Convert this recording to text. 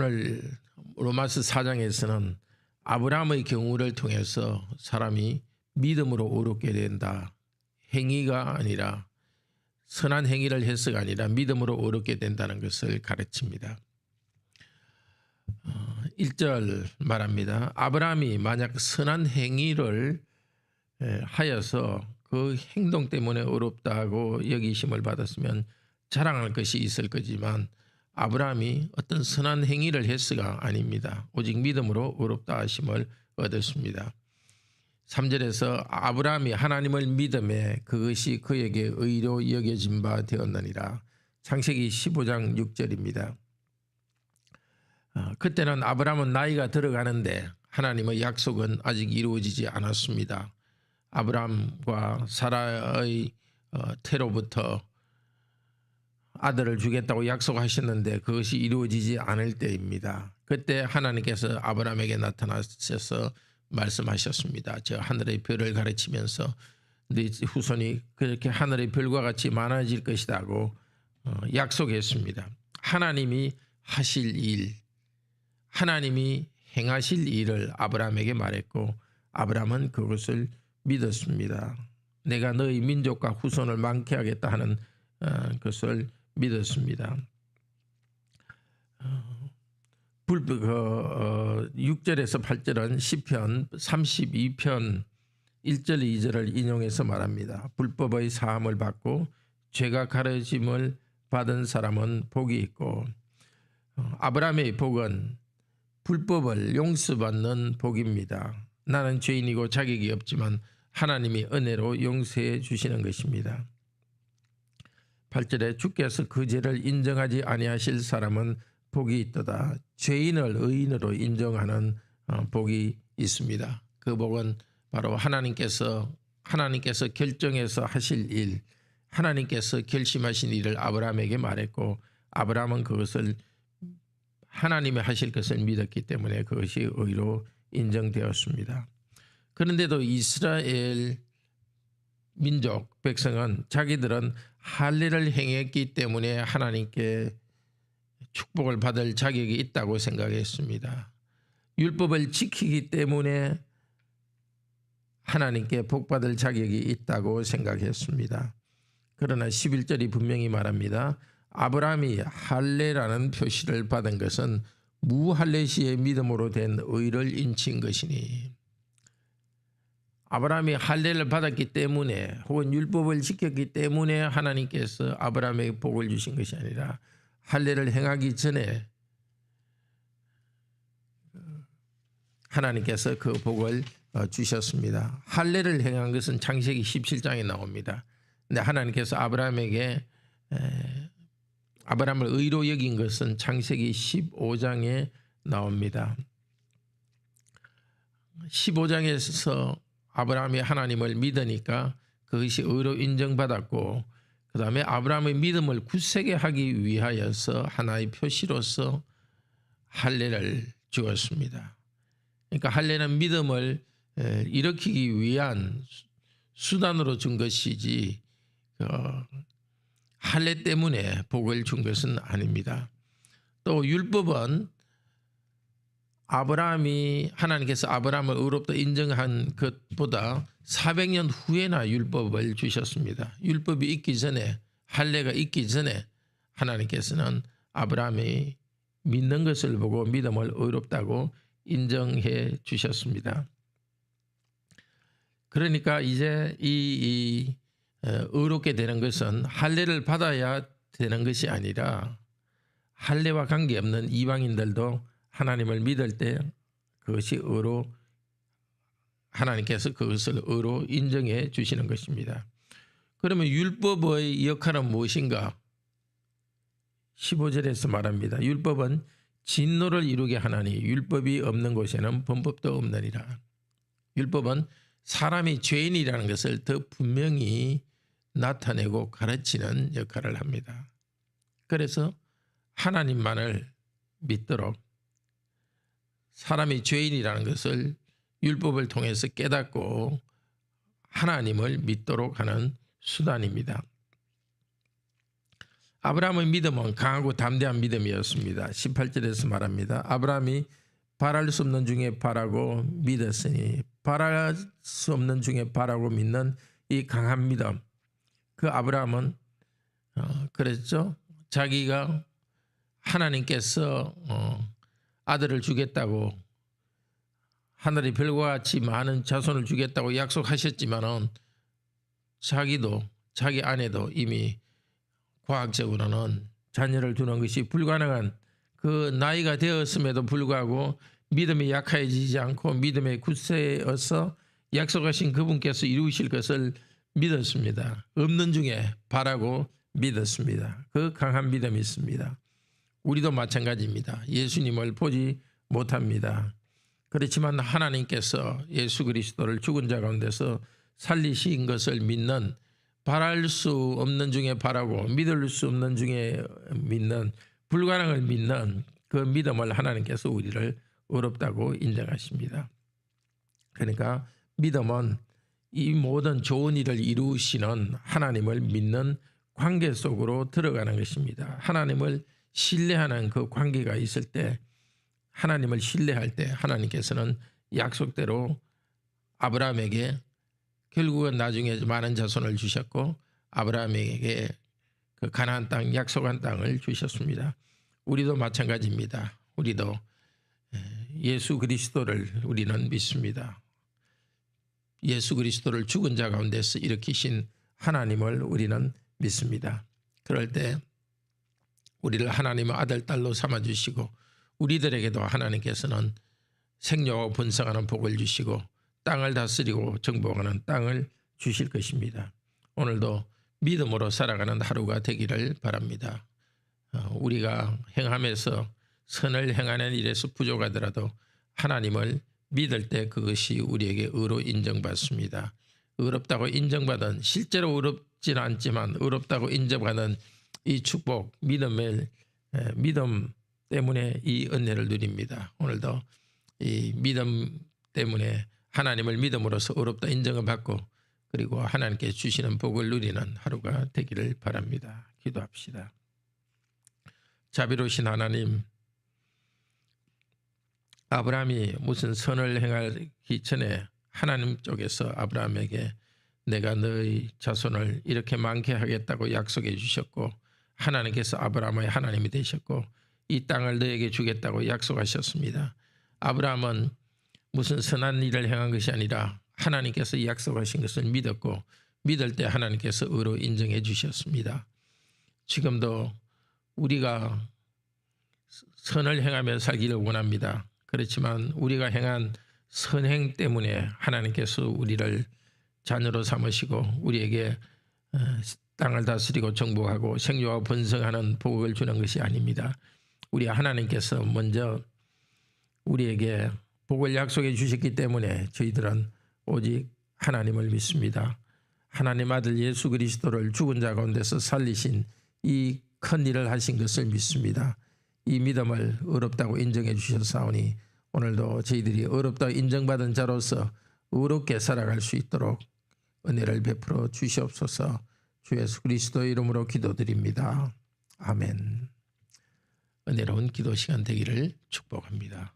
오늘 로마스 4장에서는 아브라함의 경우를 통해서 사람이 믿음으로 오르게 된다. 행위가 아니라 선한 행위를 해서가 아니라 믿음으로 오르게 된다는 것을 가르칩니다. 1절 말합니다. 아브라함이 만약 선한 행위를 하여서 그 행동 때문에 어렵다고 여기심을 받았으면 자랑할 것이 있을 거지만 아브라함이 어떤 선한 행위를 했으가 아닙니다. 오직 믿음으로 어렵다 하심을 얻었습니다. 3절에서 아브라함이 하나님을 믿음에 그것이 그에게 의로 여겨진 바 되었느니라. 창세기 15장 6절입니다. 어, 그때는 아브라함은 나이가 들어가는데 하나님의 약속은 아직 이루어지지 않았습니다. 아브라함과 사라의 어, 태로부터 아들을 주겠다고 약속하셨는데 그것이 이루어지지 않을 때입니다. 그때 하나님께서 아브라함에게 나타나셔서 말씀하셨습니다. 저 하늘의 별을 가르치면서 네 후손이 그렇게 하늘의 별과 같이 많아질 것이라고 어, 약속했습니다. 하나님이 하실 일, 하나님이 행하실 일을 아브라함에게 말했고 아브라함은 그것을 믿었습니다. 내가 너희 민족과 후손을 많게 하겠다 하는 어, 것을 믿었습니다. 불, 그, 어, 6절에서 8절은 시편 32편 1절 2절을 인용해서 말합니다. 불법의 사함을 받고 죄가 가르침을 받은 사람은 복이 있고 어, 아브라함의 복은 불법을 용서받는 복입니다. 나는 죄인이고 자격이 없지만 하나님이 은혜로 용서해 주시는 것입니다. 8절에 주께서 그 죄를 인정하지 아니하실 사람은 복이 있도다. 죄인을 의인으로 인정하는 어, 복이 있습니다. 그 복은 바로 하나님께서 하나님께서 결정해서 하실 일, 하나님께서 결심하신 일을 아브라함에게 말했고 아브라함은 그것을 하나님이 하실 것을 믿었기 때문에 그것이 의로 인정되었습니다. 그런데도 이스라엘 민족 백성은 자기들은 할례를 행했기 때문에 하나님께 축복을 받을 자격이 있다고 생각했습니다. 율법을 지키기 때문에 하나님께 복받을 자격이 있다고 생각했습니다. 그러나 11절이 분명히 말합니다. 아브라함이 할례라는 표시를 받은 것은 무할례시의 믿음으로 된 의를 인친 것이니 아브라함이 할례를 받았기 때문에 혹은 율법을 지켰기 때문에 하나님께서 아브라함에게 복을 주신 것이 아니라 할례를 행하기 전에 하나님께서 그 복을 어, 주셨습니다. 할례를 행한 것은 창세기 17장에 나옵니다. 근데 하나님께서 아브라함에게 아브라함을 의로 여긴 것은 창세기 15장에 나옵니다. 15장에서 아브라함이 하나님을 믿으니까 그것이 의로 인정받았고 그 다음에 아브라함의 믿음을 굳세게 하기 위하여서 하나의 표시로서 할례를 주었습니다. 그러니까 할례는 믿음을 일으키기 위한 수단으로 준 것이지 그 할례 때문에 복을 준 것은 아닙니다. 또 율법은 아브라함이 하나님께서 아브라함을 의롭다 인정한 것보다 400년 후에나 율법을 주셨습니다. 율법이 있기 전에 할례가 있기 전에 하나님께서는 아브라함이 믿는 것을 보고 믿음을 의롭다고 인정해 주셨습니다. 그러니까 이제 이, 이 의롭게 되는 것은 할례를 받아야 되는 것이 아니라 할례와 관계없는 이방인들도 하나님을 믿을 때 그것이 의로 하나님께서 그것을 의로 인정해 주시는 것입니다. 그러면 율법의 역할은 무엇인가? 15절에서 말합니다. 율법은 진노를 이루게 하나니 율법이 없는 곳에는 범법도 없느니라. 율법은 사람이 죄인이라는 것을 더 분명히 나타내고 가르치는 역할을 합니다. 그래서 하나님만을 믿도록 사람이 죄인이라는 것을 율법을 통해서 깨닫고 하나님을 믿도록 하는 수단입니다. 아브라함의 믿음은 강하고 담대한 믿음이었습니다. 18절에서 말합니다. 아브라함이 바랄 수 없는 중에 바라고 믿었으니 바랄 수 없는 중에 바라고 믿는 이 강한 믿음. 그 아브라함은 어, 그랬죠. 자기가 하나님께서 어, 아들을 주겠다고 하늘의 별과 같이 많은 자손을 주겠다고 약속하셨지만은 자기도 자기 아내도 이미 과학적으로는 자녀를 두는 것이 불가능한 그 나이가 되었음에도 불구하고 믿음이 약해지지 않고 믿음의 굳세어서 약속하신 그분께서 이루실 것을 믿었습니다. 없는 중에 바라고 믿었습니다. 그 강한 믿음이 있습니다. 우리도 마찬가지입니다. 예수님을 보지 못합니다. 그렇지만 하나님께서 예수 그리스도를 죽은 자 가운데서 살리신 것을 믿는 바랄 수 없는 중에 바라고 믿을 수 없는 중에 믿는 불가능을 믿는 그 믿음을 하나님께서 우리를 어렵다고 인정하십니다. 그러니까 믿음은 이 모든 좋은 일을 이루시는 하나님을 믿는 관계 속으로 들어가는 것입니다. 하나님을 신뢰하는 그 관계가 있을 때 하나님을 신뢰할 때 하나님께서는 약속대로 아브라함에게 결국은 나중에 많은 자손을 주셨고 아브라함에게 그 가나안 땅 약속한 땅을 주셨습니다. 우리도 마찬가지입니다. 우리도 예수 그리스도를 우리는 믿습니다. 예수 그리스도를 죽은 자 가운데서 일으키신 하나님을 우리는 믿습니다. 그럴 때 우리를 하나님의 아들 딸로 삼아 주시고 우리들에게도 하나님께서는 생명과 번성하는 복을 주시고 땅을 다스리고 정복하는 땅을 주실 것입니다. 오늘도 믿음으로 살아가는 하루가 되기를 바랍니다. 어, 우리가 행함에서 선을 행하는 일에서 부족하더라도 하나님을 믿을 때 그것이 우리에게 의로 인정받습니다. 의롭다고 인정받은 실제로 의롭지는 않지만 의롭다고 인정받은 이 축복 믿음을 믿음 때문에 이 은혜를 누립니다. 오늘도 이 믿음 때문에 하나님을 믿음으로써 의롭다 인정을 받고 그리고 하나님께 주시는 복을 누리는 하루가 되기를 바랍니다. 기도합시다. 자비로우신 하나님 아브라함이 무슨 선을 행하기 전에 하나님 쪽에서 아브라함에게 내가 너의 자손을 이렇게 많게 하겠다고 약속해 주셨고 하나님께서 아브라함의 하나님이 되셨고 이 땅을 너에게 주겠다고 약속하셨습니다. 아브라함은 무슨 선한 일을 행한 것이 아니라 하나님께서 약속하신 것을 믿었고 믿을 때 하나님께서 의로 인정해 주셨습니다. 지금도 우리가 선을 행하며 살기를 원합니다. 그렇지만 우리가 행한 선행 때문에 하나님께서 우리를 자녀로 삼으시고 우리에게 어, 땅을 다스리고 정복하고 생육하고 번성하는 복을 주는 것이 아닙니다. 우리 하나님께서 먼저 우리에게 복을 약속해 주셨기 때문에 저희들은 오직 하나님을 믿습니다. 하나님 아들 예수 그리스도를 죽은 자 가운데서 살리신 이 큰 일을 하신 것을 믿습니다. 이 믿음을 어렵다고 인정해 주셨사오니 오늘도 저희들이 어렵다 인정받은 자로서 의롭게 살아갈 수 있도록 은혜를 베풀어 주시옵소서 주 예수 그리스도 이름으로 기도드립니다. 아멘. 은혜로운 기도 시간 되기를 축복합니다.